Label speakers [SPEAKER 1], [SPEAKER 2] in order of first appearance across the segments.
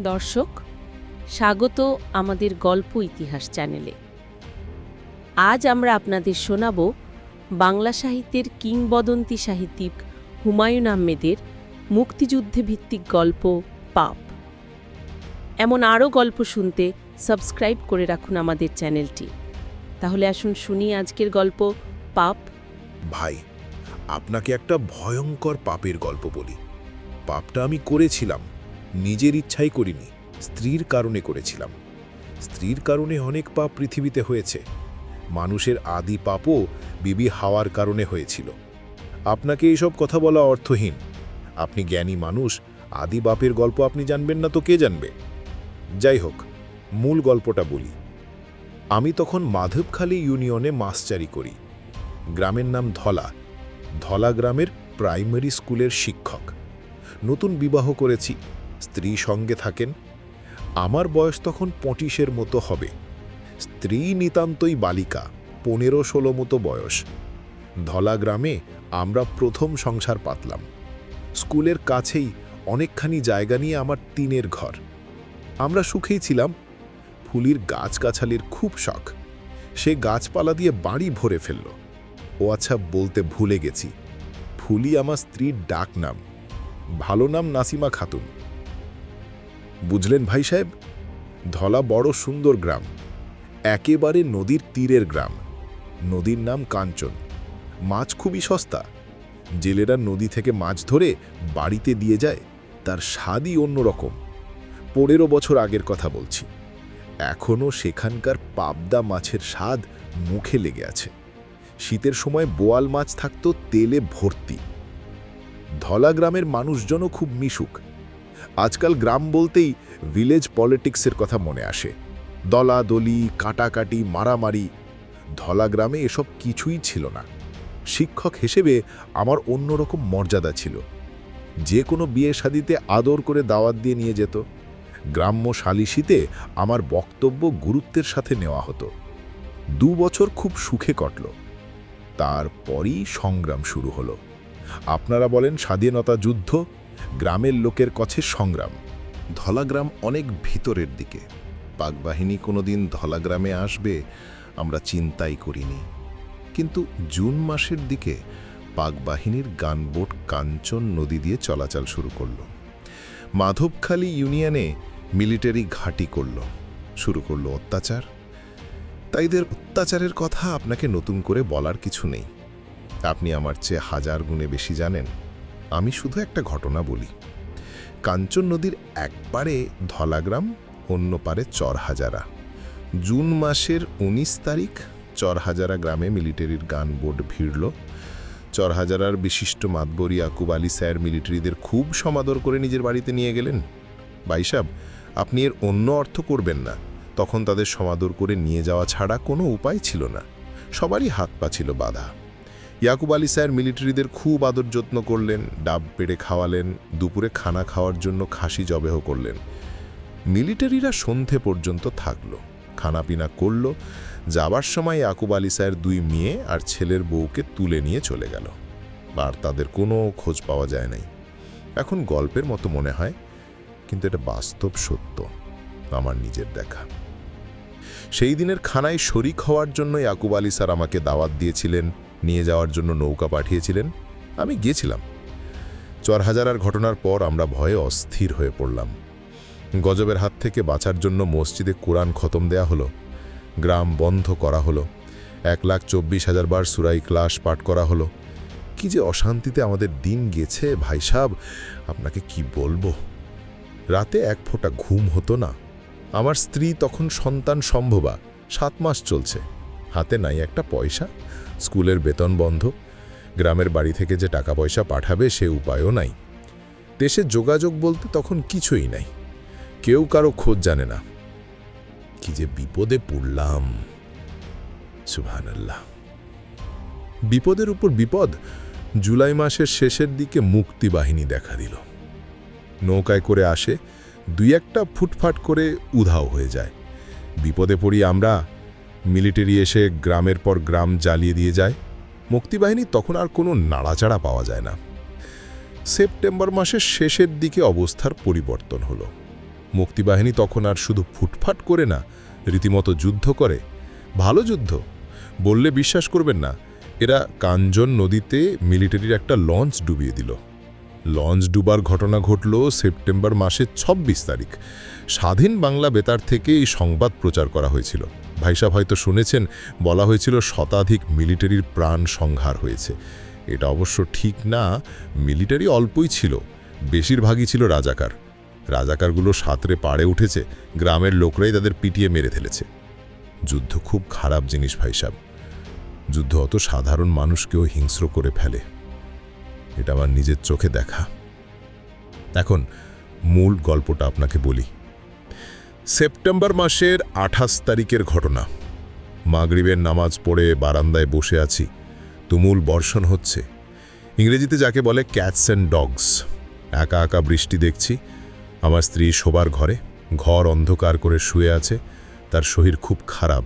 [SPEAKER 1] দর্শক, স্বাগত আমাদের গল্প ইতিহাস চ্যানেলে। আজ আমরা আপনাদের শোনাব বাংলা সাহিত্যের কিংবদন্তি সাহিত্যিক হুমায়ুন আহমেদের মুক্তিযুদ্ধে ভিত্তিক গল্প পাপ। এমন আরও গল্প শুনতে সাবস্ক্রাইব করে রাখুন আমাদের চ্যানেলটি। তাহলে আসুন শুনি আজকের গল্প পাপ।
[SPEAKER 2] ভাই, আপনাকে একটা ভয়ঙ্কর পাপের গল্প বলি। পাপটা আমি করেছিলাম। নিজের ইচ্ছাই করিনি, স্ত্রীর কারণে করেছিলাম। স্ত্রীর কারণে অনেক পাপ পৃথিবীতে হয়েছে। মানুষের আদি পাপও বিবি হাওয়ার কারণে হয়েছিল। আপনাকে এইসব কথা বলা অর্থহীন। আপনি জ্ঞানী মানুষ, আদি বাপের গল্প আপনি জানবেন না তো কে জানবে? যাই হোক, মূল গল্পটা বলি। আমি তখন মাধবখালী ইউনিয়নে মাসচারি করি। গ্রামের নাম ধলা। ধলা গ্রামের প্রাইমারি স্কুলের শিক্ষক। নতুন বিবাহ করেছি। স্ত্রী সঙ্গে থাকেন। আমার বয়স তখন পঁচিশের মতো হবে। স্ত্রী নিতান্তই বালিকা, পনেরো ষোলো মতো বয়স। ধলা গ্রামে আমরা প্রথম সংসার পাতলাম। স্কুলের কাছেই অনেকখানি জায়গা নিয়ে আমার তিনের ঘর। আমরা সুখেই ছিলাম। ফুলির গাছগাছালির খুব শখ। সে গাছপালা দিয়ে বাড়ি ভরে ফেলল। ও আচ্ছা বলতে ভুলে গেছি। ফুলি আমার স্ত্রীর ডাক নাম ভালো নাম নাসিমা খাতুন। বুঝলেন ভাই সাহেব? ধলা বড় সুন্দর গ্রাম, একেবারে নদীর তীরের গ্রাম। নদীর নাম কাঞ্চন। মাছ খুবই সস্তা। জেলেরা নদী থেকে মাছ ধরে বাড়িতে দিয়ে যায়, তার স্বাদই অন্যরকম। পনেরো বছর আগের কথা বলছি। এখনও সেখানকার পাবদা মাছের স্বাদ মুখে লেগে আছে। শীতের সময় বোয়াল মাছ থাকতো তেলে ভর্তি। ধলা গ্রামের মানুষজনও খুব মিশুক। আজকাল গ্রাম বলতেই ভিলেজ পলিটিক্সের কথা মনে আসে। দলাদলি, কাটাকাটি, মারামারি, ধলা গ্রামে এসব কিছুই ছিল না। শিক্ষক হিসেবে আমার অন্যরকম মর্যাদা ছিল। যে কোনো বিয়ে শাদিতে আদর করে দাওয়াত দিয়ে নিয়ে যেত। গ্রাম্য সালিশিতে আমার বক্তব্য গুরুত্বের সাথে নেওয়া হতো। দু বছর খুব সুখে কটল। তারপরই সংগ্রাম শুরু হলো। আপনারা বলেন স্বাধীনতা যুদ্ধ গ্রামের লোকের কাছে সংগ্রাম। ধলাগ্রাম অনেক ভিতরের দিকে। পাকবাহিনী কোনোদিন ধলাগ্রামে আসবে, আমরা চিন্তাই করিনি। কিন্তু জুন মাসের দিকে পাকবাহিনীর গানবোট কাঞ্চন নদী দিয়ে চলাচল শুরু করল। মাধবখালী ইউনিয়নে মিলিটারি ঘাঁটি করল। শুরু করল অত্যাচার। তাইদের অত্যাচারের কথা আপনাকে নতুন করে বলার কিছু নেই। আপনি আমার চেয়ে হাজার গুণে বেশি জানেন। আমি শুধু একটা ঘটনা বলি। কাঞ্চন নদীর একপারে ধলাগ্রাম, অন্য পারে চরহাজারা। জুন মাসের ১৯ তারিখ চরহাজারা গ্রামে মিলিটারির গান বোর্ড ভিড়ল। চরহাজারার বিশিষ্ট মাতবরী আকুব আলী স্যার মিলিটারিদের খুব সমাদর করে নিজের বাড়িতে নিয়ে গেলেন। বাইসাব আপনি এর অন্য অর্থ করবেন না। তখন তাদের সমাদর করে নিয়ে যাওয়া ছাড়া কোনো উপায় ছিল না। সবারই হাত পা ছিল বাধা। ইয়াকুব আলী স্যার মিলিটারিদের খুব আদর যত্ন করলেন, ডাব পেড়ে খাওয়ালেন, দুপুরে খানা খাওয়ার জন্য খাসি জবেহ করলেন। মিলিটারিরা সন্ধে পর্যন্ত থাকল, খানাপিনা করল, যাবার সময় ইয়াকুব আলী স্যার দুই মেয়ে আর ছেলের বউকে তুলে নিয়ে চলে গেল। আর তাদের কোনো খোঁজ পাওয়া যায় নাই। এখন গল্পের মতো মনে হয়, কিন্তু এটা বাস্তব সত্য, আমার নিজের দেখা। সেই দিনের খানায় শরিক হওয়ার জন্য ইয়াকুব আলী স্যার আমাকে দাওয়াত দিয়েছিলেন নিয়ে যাওয়ার জন্য নৌকা পাঠিয়েছিলেন, আমি গিয়েছিলাম। চরহাজারার ঘটনার পর আমরা ভয়ে অস্থির হয়ে পড়লাম। গজবের হাত থেকে বাঁচার জন্য মসজিদে কোরআন খতম দেয়া হলো, গ্রাম বন্ধ করা হলো, এক লাখ চব্বিশ হাজার বার সুরাই ক্লাস পাঠ করা হলো। কি যে অশান্তিতে আমাদের দিন গেছে, ভাই সাব, আপনাকে কি বলব? রাতে এক ফোঁটা ঘুম হতো না। আমার স্ত্রী তখন সন্তান সম্ভবা, সাত মাস চলছে। হাতে নাই একটা পয়সা। স্কুলের বেতন বন্ধ, গ্রামের বাড়ি থেকে যে টাকা পয়সা পাঠাবে সে উপায়ও নাই। দেশে যোগাযোগ বলতে তখন কিছুই নাই। কেউ কারও খোঁজ জানে না। কি যে বিপদে পড়লাম। সুবহানাল্লাহ। বিপদের উপর বিপদ, জুলাই মাসের শেষের দিকে মুক্তি বাহিনী দেখা দিল। নৌকায় করে আসে, দুই একটা ফুটফাট করে উধাও হয়ে যায়। বিপদে পড়ি আমরা মিলিটারি এসে গ্রামের পর গ্রাম জ্বালিয়ে দিয়ে যায়। মুক্তিবাহিনী তখন আর কোনো নাড়াচাড়া পাওয়া যায় না। সেপ্টেম্বর মাসের শেষের দিকে অবস্থার পরিবর্তন হলো। মুক্তিবাহিনী তখন আর শুধু ফুটফাট করে না, রীতিমতো যুদ্ধ করে। ভালো যুদ্ধ, বললে বিশ্বাস করবেন না, এরা কাঞ্জন নদীতে মিলিটারির একটা লঞ্চ ডুবিয়ে দিল। লঞ্চ ডুবার ঘটনা ঘটল সেপ্টেম্বর মাসের ২৬ তারিখ। স্বাধীন বাংলা বেতার থেকে এই সংবাদ প্রচার করা হয়েছিল। ভাইসাব হয়তো শুনেছেন, বলা হয়েছিল শতাধিক মিলিটারির প্রাণ সংহার হয়েছে। এটা অবশ্য ঠিক না, মিলিটারি অল্পই ছিল, বেশিরভাগই ছিল রাজাকার। রাজাকারগুলো সাঁতরে পাড়ে উঠেছে, গ্রামের লোকরাই তাদের পিটিয়ে মেরে ফেলেছে। যুদ্ধ খুব খারাপ জিনিস ভাইসাব। যুদ্ধ অত সাধারণ মানুষকেও হিংস্র করে ফেলে। এটা আমার নিজের চোখে দেখা। এখন মূল গল্পটা আপনাকে বলি। সেপ্টেম্বর মাসের আঠাশ তারিখের ঘটনা। মাগরিবের নামাজ পড়ে বারান্দায় বসে আছি। তুমুল বর্ষণ হচ্ছে। ইংরেজিতে যাকে বলে ক্যাটস অ্যান্ড ডগস একা একা বৃষ্টি দেখছি। আমার স্ত্রী শোবার ঘরে। ঘর অন্ধকার করে শুয়ে আছে। তার শরীর খুব খারাপ।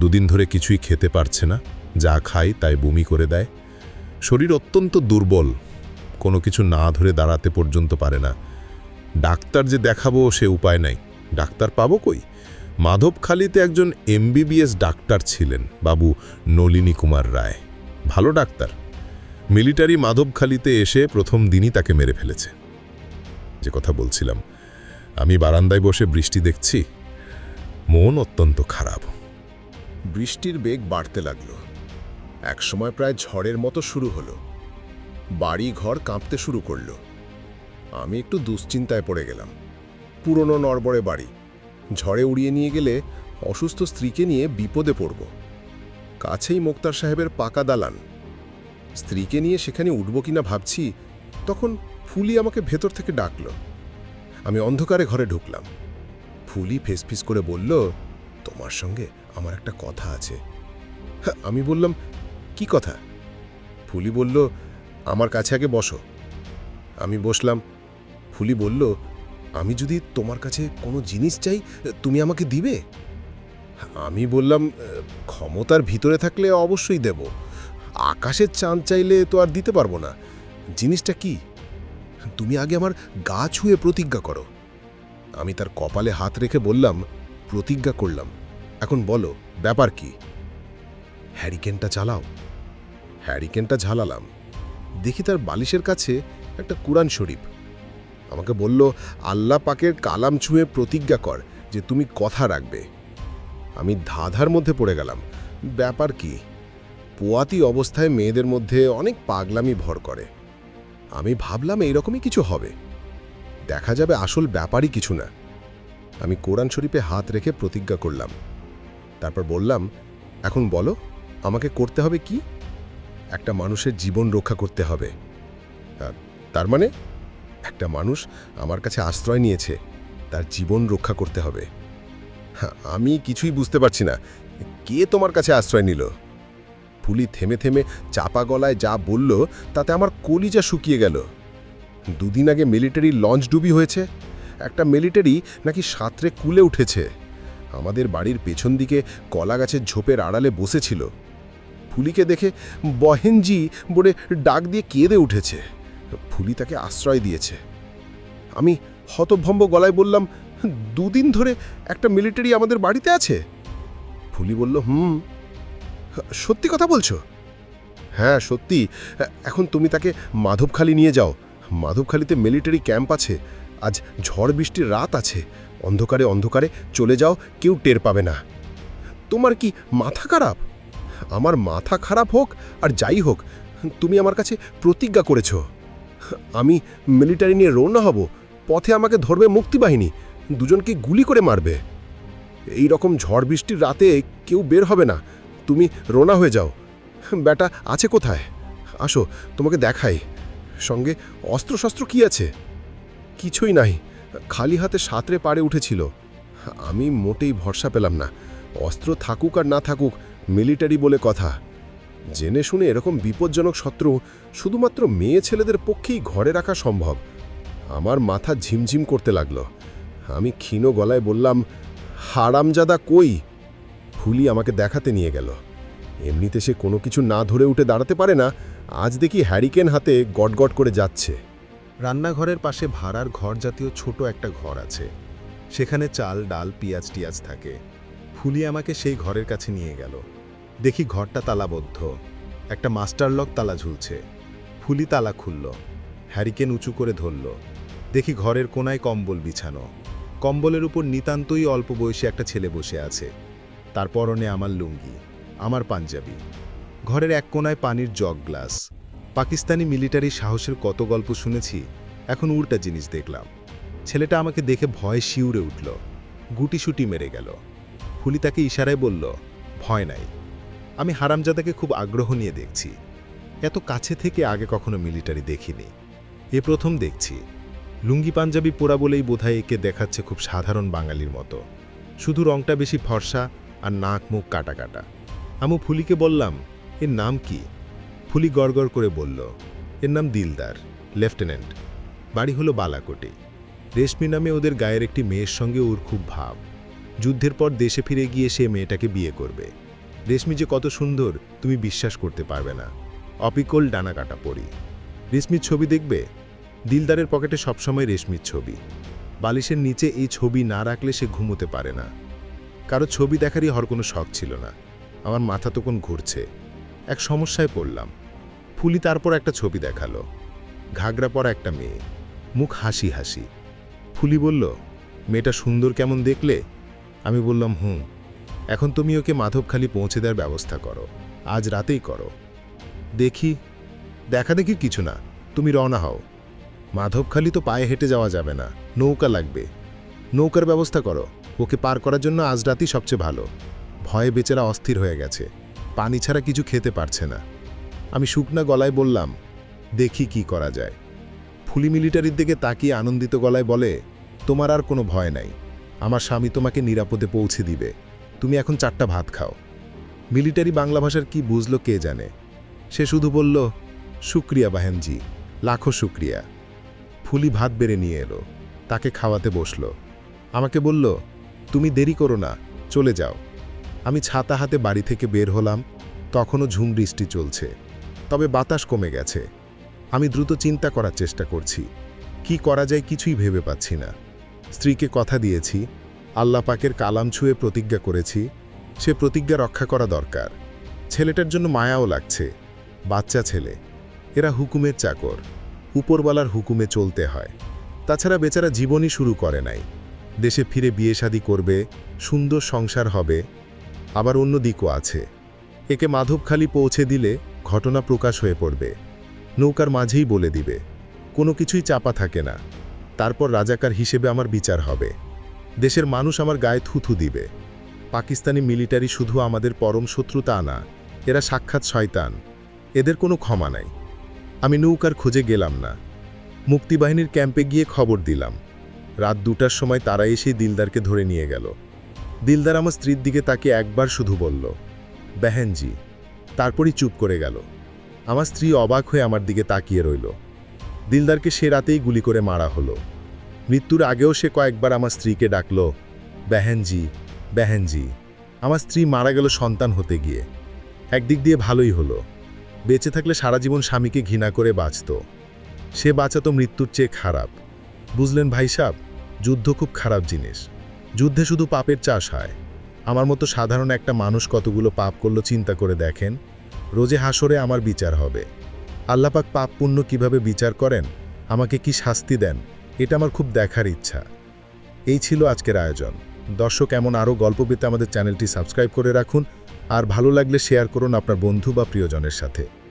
[SPEAKER 2] দুদিন ধরে কিছুই খেতে পারছে না। যা খাই তাই বমি করে দেয়। শরীর অত্যন্ত দুর্বল। কোনো কিছু না ধরে দাঁড়াতে পর্যন্ত পারে না। ডাক্তার যে দেখাবো সে উপায় নাই। ডাক্তার পাবো কই? মাধবখালীতে একজন এমবিবিএস ডাক্তার ছিলেন, বাবু নলিনী কুমার রায়। ভালো ডাক্তার। মিলিটারি মাধবখালীতে এসে প্রথম দিনই তাকে মেরে ফেলেছে। যে কথা বলছিলাম, আমি বারান্দায় বসে বৃষ্টি দেখছি। মন অত্যন্ত খারাপ।
[SPEAKER 3] বৃষ্টির বেগ বাড়তে লাগল। একসময় প্রায় ঝড়ের মতো শুরু হলো। বাড়ি ঘর কাঁপতে শুরু করল। আমি একটু দুশ্চিন্তায় পড়ে গেলাম। পুরনো নড়বড়ে বাড়ি। ঝড়ে উড়িয়ে নিয়ে গেলে অসুস্থ স্ত্রীকে নিয়ে বিপদে পড়ব। কাছেই মোক্তার সাহেবের পাকা দালান। স্ত্রীকে নিয়ে সেখানে উঠব কিনা ভাবছি তখন ফুলি আমাকে ভেতর থেকে ডাকল। আমি অন্ধকারে ঘরে ঢুকলাম। ফুলি ফেসফিস করে বলল তোমার সঙ্গে আমার একটা কথা আছে। হ্যাঁ, আমি বললাম কি কথা? ফুলি বলল, আমার কাছে আগে বসো। আমি বসলাম। ফুলি বলল, আমি যদি তোমার কাছে কোনো জিনিস চাই, তুমি আমাকে দিবে? আমি বললাম, ক্ষমতার ভিতরে থাকলে অবশ্যই দেব। আকাশের চাঁদ চাইলে তো আর দিতে পারব না। জিনিসটা কি? তুমি আগে আমার গা ছুঁয়ে প্রতিজ্ঞা করো। আমি তার কপালে হাত রেখে বললাম, প্রতিজ্ঞা করলাম। এখন বলো, ব্যাপার কি? হ্যারিকেনটা চালাও। হ্যারিকেনটা ঝালালাম। দেখি তার বালিশের কাছে একটা কুরআন শরীফ। আমাকে বলল, আল্লাহ পাকের কালাম ছুঁয়ে প্রতিজ্ঞা কর যে তুমি কথা রাখবে। আমি ধাঁধার মধ্যে পড়ে গেলাম। ব্যাপার কি? পোয়াতি অবস্থায় মেয়েদের মধ্যে অনেক পাগলামি ভর করে। আমি ভাবলাম এইরকমই কিছু হবে। দেখা যাবে আসল ব্যাপারই কিছু না। আমি কোরআন শরীফে হাত রেখে প্রতিজ্ঞা করলাম। তারপর বললাম, এখন বলো। আমাকে করতে হবে কি? একটা মানুষের জীবন রক্ষা করতে হবে। তার মানে একটা মানুষ আমার কাছে আশ্রয় নিয়েছে, তার জীবন রক্ষা করতে হবে। আমি কিছুই বুঝতে পারছি না, কে তোমার কাছে আশ্রয় নিল? ফুলি থেমে থেমে চাপা গলায় যা বলল, তাতে আমার কলিজা শুকিয়ে গেল। দুদিন আগে মিলিটারি লঞ্চ ডুবি হয়েছে, একটা মিলিটারি নাকি সাঁতরে কুলে উঠেছে। আমাদের বাড়ির পেছন দিকে কলা গাছের ঝোপের আড়ালে বসেছিল। ফুলিকে দেখে বহেনজি বলে ডাক দিয়ে কেঁদে উঠেছে। ফুলি তাকে আশ্রয় দিয়েছে। আমি হতভম্ব গলায় বললাম, দুদিন ধরে একটা মিলিটারি আমাদের বাড়িতে আছে? ফুলি বলল, হুম। সত্যি কথা বলছো? হ্যাঁ সত্যি। এখন তুমি তাকে মাধবখালী নিয়ে যাও। মাধবখালীতে মিলিটারি ক্যাম্প আছে। আজ ঝড় বৃষ্টির রাত আছে। অন্ধকারে অন্ধকারে চলে যাও, কেউ টের পাবে না। তোমার কি মাথা খারাপ? আমার মাথা খারাপ হোক আর যাই হোক, তুমি আমার কাছে প্রতিজ্ঞা করেছ। আমি মিলিটারি নিয়ে রওনা হব, পথে আমাকে ধরবে মুক্তিবাহিনী, দুজনকে গুলি করে মারবে। এই রকম ঝড় বৃষ্টির রাতে কেউ বের হবে না, তুমি রোনা হয়ে যাও। ব্যাটা আছে কোথায়? আসো, তোমাকে দেখাই। সঙ্গে অস্ত্রশস্ত্র কি আছে? কিছুই নাই, খালি হাতে সাঁতরে পাড়ে উঠেছিল। আমি মোটেই ভরসা পেলাম না, অস্ত্র থাকুক আর না থাকুক মিলিটারি বলে কথা। জেনে শুনে এরকম বিপজ্জনক শত্রু শুধুমাত্র মেয়ে ছেলেদের পক্ষেই ঘরে রাখা সম্ভব। আমার মাথা ঝিমঝিম করতে লাগল। আমি ক্ষীণ গলায় বললাম, হারামজাদা কই? ফুলি আমাকে দেখাতে নিয়ে গেল। এমনিতে সে কোনো কিছু না ধরে উঠে দাঁড়াতে পারে না। আজ দেখি হ্যারিকেন হাতে গটগট করে যাচ্ছে। রান্নাঘরের পাশে ভাড়ার ঘর জাতীয় ছোট একটা ঘর আছে।
[SPEAKER 2] সেখানে চাল, ডাল পিঁয়াজ টিয়াজ থাকে। ফুলি আমাকে সেই ঘরের কাছে নিয়ে গেল। দেখি ঘরটা তালাবদ্ধ। একটা মাস্টার লক তালা ঝুলছে। ফুলি তালা খুলল। হ্যারিকেন উঁচু করে ধরল। দেখি ঘরের কোনায় কম্বল বিছানো। কম্বলের উপর নিতান্তই অল্প বয়সী একটা ছেলে বসে আছে। তার পরনে আমার লুঙ্গি, আমার পাঞ্জাবি। ঘরের এক কোনায় পানির জগ গ্লাস। পাকিস্তানি মিলিটারি সাহসের কত গল্প শুনেছি, এখন উল্টা জিনিস দেখলাম। ছেলেটা আমাকে দেখে ভয় শিউরে উঠল। গুটি গুটিসুটি মেরে গেল। ফুলি তাকে ইশারায় বলল, ভয় নাই। আমি হারামজাদাকে খুব আগ্রহ নিয়ে দেখছি। এত কাছে থেকে আগে কখনো মিলিটারি দেখিনি। এ প্রথম দেখছি। লুঙ্গি পাঞ্জাবি পোড়া বলেই বোধহয় একে দেখাচ্ছে খুব সাধারণ বাঙালির মতো। শুধু রংটা বেশি ফর্সা আর নাক মুখ কাটা কাটা। আমু ফুলিকে বললাম, এর নাম কি? ফুলি গড়গড় করে বলল, এর নাম দিলদার, লেফটেন্যান্ট। বাড়ি হলো বালাকোটে। রেশমি নামে ওদের গায়ের একটি মেয়ের সঙ্গে ওর খুব ভাব। যুদ্ধের পর দেশে ফিরে গিয়ে সে মেয়েটাকে বিয়ে করবে। রেশমি যে কত সুন্দর, তুমি বিশ্বাস করতে পারবে না। অপিকল ডানা কাটা পড়ি রেশমির ছবি দেখবে? দিলদারের পকেটে সবসময় রেশমির ছবি। বালিশের নিচে এই ছবি না রাখলে সে ঘুমোতে পারে না। কারও ছবি দেখারই হর কোনো শখ ছিল না। আমার মাথা তখন ঘুরছে। এক সমস্যায় পড়লাম। ফুলি তারপর একটা ছবি দেখাল। ঘাগরা পরা একটা মেয়ে। মুখ হাসি হাসি। ফুলি বলল, মেয়েটা সুন্দর কেমন দেখলে? আমি বললাম, হুম, এখন তুমি ওকে মাধবখালি পৌঁছে দেওয়ার ব্যবস্থা করো। আজ রাতেই করো। দেখি, দেখা দেখি কিছু না, তুমি রওনা হও। মাধবখালি তো পায়ে হেঁটে যাওয়া যাবে না, নৌকা লাগবে। নৌকার ব্যবস্থা করো। ওকে পার করার জন্য আজ রাতই সবচেয়ে ভালো। ভয়ে বেচারা অস্থির হয়ে গেছে। পানি ছাড়া কিছু খেতে পারছে না। আমি শুকনা গলায় বললাম, দেখি কি করা যায়। ফুলি মিলিটারির দিকে তাকিয়ে আনন্দিত গলায় বলে, তোমার আর কোনো ভয় নাই। আমার স্বামী তোমাকে নিরাপদে পৌঁছে দিবে। তুমি এখন চারটা ভাত খাও। মিলিটারি বাংলা ভাষার কি বুঝলো কে জানে? সে শুধু বলল, শুক্রিয়া বাহেনজি, লাখো শুক্রিয়া। ফুলি ভাত বেড়ে নিয়ে এলো, তাকে খাওয়াতে বসল। আমাকে বলল, তুমি দেরি করো না, চলে যাও। আমি ছাতা হাতে বাড়ি থেকে বের হলাম, তখনও ঝুম বৃষ্টি চলছে। তবে বাতাস কমে গেছে। আমি দ্রুত চিন্তা করার চেষ্টা করছি। কি করা যায় কিছুই ভেবে পাচ্ছি না। স্ত্রীকে কথা দিয়েছি, আল্লাহ পাকের কালাম ছুঁয়ে প্রতিজ্ঞা করেছি, সে প্রতিজ্ঞা রক্ষা করা দরকার। ছেলেটার জন্য মায়াও লাগছে, বাচ্চা ছেলে, এরা হুকুমের চাকর, উপরওয়ালার হুকুমে চলতে হয়। তাছাড়া বেচারা জীবনই শুরু করে নাই। দেশে ফিরে বিয়ে শাদী করবে, সুন্দর সংসার হবে, আবার অন্য দিকও আছে। একে মাধবখালি পৌঁছে দিলে ঘটনা প্রকাশ হয়ে পড়বে। নৌকার মাঝেই বলে দিবে, কোনো কিছুই চাপা থাকে না। তারপর রাজাকার হিসেবে আমার বিচার হবে। দেশের মানুষ আমার গায়ে থুথু দিবে। পাকিস্তানি মিলিটারি শুধু আমাদের পরম শত্রু তা না, এরা সাক্ষাৎ শয়তান। এদের কোনো ক্ষমা নাই। আমি নৌকার খোঁজে গেলাম না। মুক্তিবাহিনীর ক্যাম্পে গিয়ে খবর দিলাম। রাত দুটার সময় তারা এসেই দিলদারকে ধরে নিয়ে গেল। দিলদার আমার স্ত্রীর দিকে তাকে একবার শুধু বলল, বেহেনজি। তারপরই চুপ করে গেল। আমার স্ত্রী অবাক হয়ে আমার দিকে তাকিয়ে রইল। দিলদারকে সে রাতেই গুলি করে মারা হলো। মৃত্যুর আগেও সে কয়েকবার আমার স্ত্রীকে ডাকল, বেহেনজি বেহেনজি। আমার স্ত্রী মারা গেল সন্তান হতে গিয়ে। একদিক দিয়ে ভালোই হলো। বেঁচে থাকলে সারা জীবন স্বামীকে ঘৃণা করে বাঁচত। সে বাঁচাতো মৃত্যুর চেয়ে খারাপ। বুঝলেন ভাই সাব, যুদ্ধ খুব খারাপ জিনিস। যুদ্ধে শুধু পাপের চাষ হয়। আমার মতো সাধারণ একটা মানুষ কতগুলো পাপ করল চিন্তা করে দেখেন। রোজে হাসরে আমার বিচার হবে। আল্লাপাক পাপ পুণ্য কীভাবে বিচার করেন? আমাকে কি শাস্তি দেন? এটা আমার খুব দেখার ইচ্ছা। এই ছিল আজকের আয়োজন। দর্শক, এমন আরও গল্প পেতে আমাদের চ্যানেলটি সাবস্ক্রাইব করে রাখুন। আর ভালো লাগলে শেয়ার করুন আপনার বন্ধু বা প্রিয়জনের সাথে।